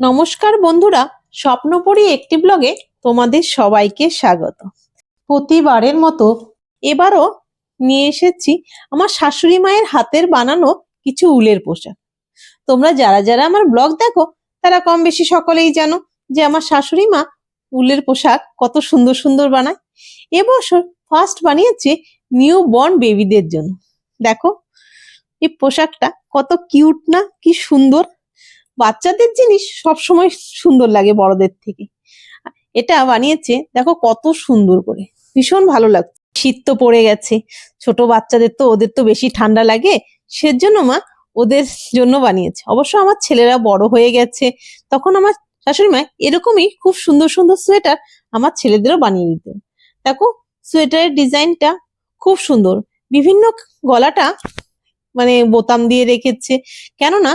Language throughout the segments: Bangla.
নমস্কার বন্ধুরা, স্বপ্নপরী একটি ব্লগে তোমাদের সবাইকে স্বাগত। প্রতিবারের মতো এবারও নিয়ে এসেছি আমার শাশুড়ি মায়ের হাতের বানানো কিছু উলের পোশাক। তোমরা যারা যারা আমার ব্লগ দেখো, তারা কম বেশি সকলেই জানো যে আমার শাশুড়ি মা উলের পোশাক কত সুন্দর সুন্দর বানায়। এবছর ফার্স্ট বানিয়েছে নিউ বর্ন বেবিদের জন্য। দেখো, এই পোশাকটা কত কিউট না, কি সুন্দর। বাচ্চাদের জিনিস সবসময় সুন্দর লাগে বড়দের থেকে। এটা বানিয়েছে, দেখো কত সুন্দর করে। ভীষণ ভালো লাগছে। শীত তো পড়ে গেছে, ছোট বাচ্চাদের তো, ওদের তো বেশি ঠান্ডা লাগে। সেজন্য মা ওদের জন্য বানিয়েছে। অবশ্য আমার ছেলেরা বড় হয়ে গেছে, তখন আমার শাশুড়ি মা এরকমই খুব সুন্দর সুন্দর সোয়েটার আমার ছেলেদেরও বানিয়ে দিত। দেখো, সোয়েটারের ডিজাইনটা খুব সুন্দর। বিভিন্ন গলাটা মানে বোতাম দিয়ে রেখেছে। কেননা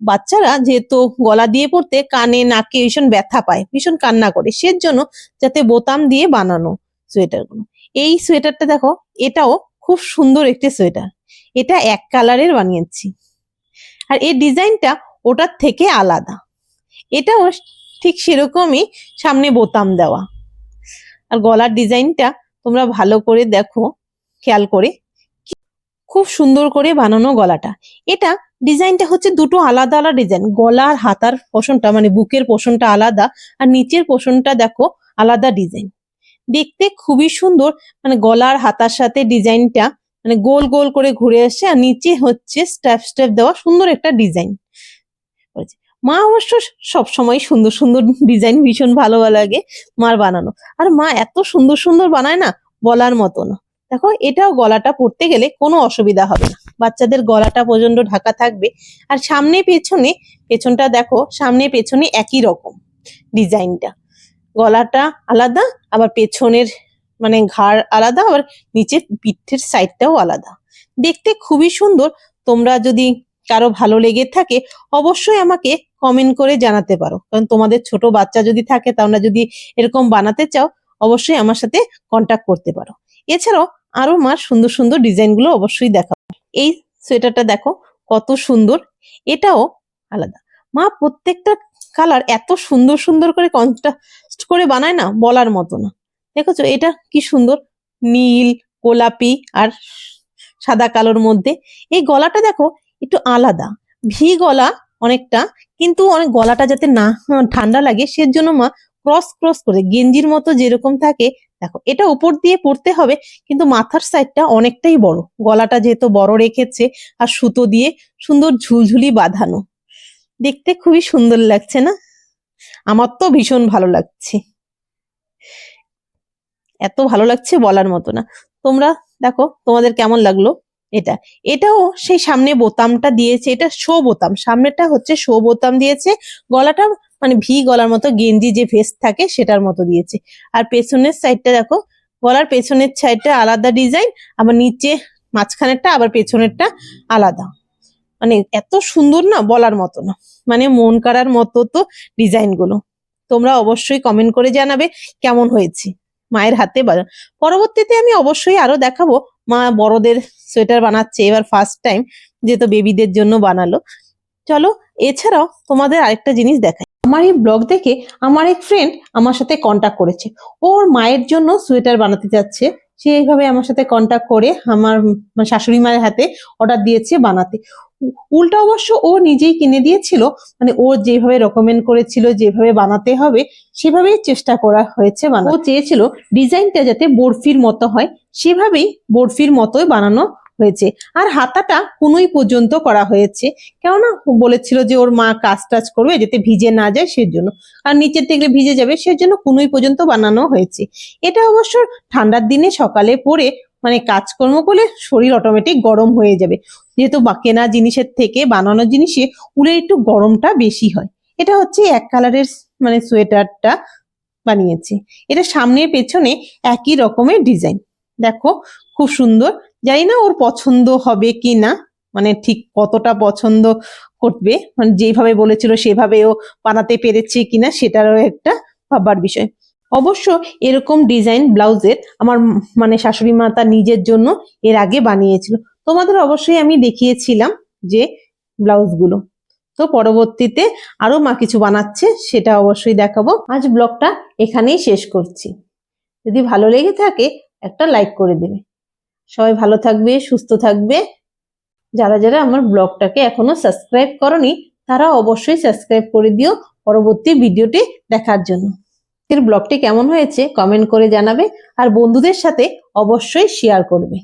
বাচ্চারা যেহেতু গলা দিয়ে পড়তে, কানে, নাকে ভীষণ ব্যথা পায়, ভীষণ কান্না করে, সেজন্য যাতে বোতাম দিয়ে বানানো সোয়েটারগুলো। এই সোয়েটারটা দেখো, এটাও খুব সুন্দর একটি সোয়েটার। এটা এক কালারের বানিয়েছি। আর এই ডিজাইনটা ওটার থেকে আলাদা। এটাও ঠিক সেরকমই সামনে বোতাম দেওয়া। আর গলার ডিজাইনটা তোমরা ভালো করে দেখো, খেয়াল করে। খুব সুন্দর করে বানানো গলাটা। এটা ডিজাইনটা হচ্ছে দুটো আলাদা আলাদা ডিজাইন গলা আর হাতার পোষণটা মানে বুকের পোষণটা আলাদা আর নিচের পোষণটা দেখো আলাদা ডিজাইন দেখতে খুবই সুন্দর মানে গলার হাতার সাথে ডিজাইনটা মানে গোল গোল করে ঘুরে আসছে আর নিচে হচ্ছে স্টেপ স্টেপ দেওয়া সুন্দর একটা ডিজাইন মা অবশ্য সবসময় সুন্দর সুন্দর ডিজাইন ভীষণ ভালো লাগে মার বানানো। আর মা এত সুন্দর সুন্দর বানায় না, বলার মতো না। দেখো, এটাও গলাটা পরতে গেলে কোনো অসুবিধা হবে না। বাচ্চাদের গলাটা পর্যন্ত ঢাকা থাকবে। আর সামনে পেছনে, পেছনটা দেখো, সামনে পেছনে একই রকম ডিজাইনটা। গলাটা আলাদা, আবার পেছনের মানে ঘাড় আলাদা, আবার নিচে পিঠের সাইডটাও আলাদা। দেখতে খুবই সুন্দর। তোমরা যদি কারও ভালো লেগে থাকে, অবশ্যই আমাকে কমেন্ট করে জানাতে পারো। কারণ তোমাদের ছোট বাচ্চা যদি থাকে তোমরা যদি এরকম বানাতে চাও অবশ্যই আমার সাথে কন্টাক্ট করতে পারো। এছাড়াও আরও মার সুন্দর সুন্দর ডিজাইনগুলো অবশ্যই দেখাবো এই সোয়েটারটা দেখো, কত সুন্দর, এটাও আলাদা। মা প্রত্যেকটা কালার এত সুন্দর সুন্দর করে কন্ট্রাস্ট করে বানায় না, বলার মতো না। দেখেছ? এটা কি সুন্দর, নীল, গোলাপি আর সাদা কালোর মধ্যে। এই গলাটা দেখো, একটু আলাদা। ভি গলা অনেকটা, কিন্তু অনেক গলাটা যাতে না ঠান্ডা লাগে, সেজন্য মা ক্রস ক্রস করে গেঞ্জির মতো যেরকম থাকে, দেখো এটা উপর দিয়ে পড়তে হবে, কিন্তু মাথার সাইডটা অনেকটাই বড়। গলাটা যেহেতু বড় রেখেছে আর সুতো দিয়ে সুন্দর ঝুলঝুলি বাঁধানো। দেখতে খুবই সুন্দর লাগছে না? আমার তো ভীষণ ভালো লাগছে। এত ভালো লাগছে বলার মতো না। তোমরা দেখো তোমাদের কেমন লাগল? এটা, এটাও সেই সামনে বোতামটা দিয়েছে, এটা শো বোতাম সামনেটা হচ্ছে শো বোতাম দিয়েছে গলাটা মানে ভি গলার মতো গেঞ্জি যে ভেস্ট থাকে সেটার মতো দিয়েছে। আর পেছনের সাইডটা দেখো, গলার পেছনের সাইডটা আলাদা ডিজাইন আবার নিচে মাঝখানেরটা, আবার পেছনেরটা আলাদা। মানে এত সুন্দর না বলার মতো না মানে মন কাড়ার মতো তো ডিজাইনগুলো। তোমরা অবশ্যই কমেন্ট করে জানাবে কেমন হয়েছে। মায়ের হাতে পরবর্তীতে আমি অবশ্যই আরও দেখাবো, মা বড়দের সোয়েটার বানাচ্ছে, এবার ফার্স্ট টাইম যেহেতু বেবিদের জন্য বানালো। চলো, এছাড়াও তোমাদের আরেকটা জিনিস দেখাই। আমার এই ব্লগ দেখে আমার এক ফ্রেন্ড আমার সাথে কন্টাক্ট করেছে। ওর মায়ের জন্য সোয়েটার বানাতে যাচ্ছে। সে এইভাবে আমার সাথে কন্টাক্ট করে আমার শাশুড়ি মায়ের হাতে অর্ডার দিয়েছে বানাতে। উল্টা অবশ্য ও নিজেই কিনে দিয়েছিল। মানে ও যেভাবে রেকমেন্ড করেছিল, যেভাবে বানাতে হবে, সেভাবেই চেষ্টা করা হয়েছে বানানো ও চেয়েছিল ডিজাইনটা যাতে বরফির মতো হয়, সেভাবেই বরফির মতোই বানানো হয়েছে। আর হাতাটা কুনুই পর্যন্ত করা হয়েছে। কেননা বলেছিল যে ওর মা কাজ টাজ করবে, যাতে ভিজে না যায় সেজন্য। আর নিচের থেকে ভিজে যাবে, সেজন্য কুনুই পর্যন্ত বানানো হয়েছে। এটা অবশ্য ঠান্ডার দিনে সকালে পরে মানে কাজকর্ম করলে শরীর অটোমেটিক গরম হয়ে যাবে। যেহেতু কেনা জিনিসের থেকে বানানো জিনিসে উলের একটু গরমটা বেশি হয়। এটা হচ্ছে এক কালারের মানে সোয়েটারটা বানিয়েছি। এটা সামনের পেছনে একই রকমের ডিজাইন। দেখো, খুব সুন্দর। জানি না ওর পছন্দ হবে কি না মানে ঠিক কতটা পছন্দ করবে। মানে যেভাবে বলেছিল সেভাবে ও বানাতে পেরেছে কিনা, সেটারও একটা ভাবার বিষয়। অবশ্য এরকম ডিজাইন ব্লাউজের আমার মানে শাশুড়ি মা তার নিজের জন্য এর আগে বানিয়েছিল। তোমাদের অবশ্যই আমি দেখিয়েছিলাম যে ব্লাউজগুলো তো পরবর্তীতে আরও মা কিছু বানাচ্ছে, সেটা অবশ্যই দেখাবো। আজ ব্লগটা এখানেই শেষ করছি। যদি ভালো লেগে থাকে, একটা লাইক করে দেবে। সবাই ভালো থাকবে, সুস্থ থাকবে। যারা যারা আমার ব্লগটাকে এখনও সাবস্ক্রাইব করনি, তারা অবশ্যই সাবস্ক্রাইব করে দিও পরবর্তী ভিডিওটি দেখার জন্য। এর ব্লগটি কেমন হয়েছে কমেন্ট করে জানাবে আর বন্ধুদের সাথে অবশ্যই শেয়ার করবে।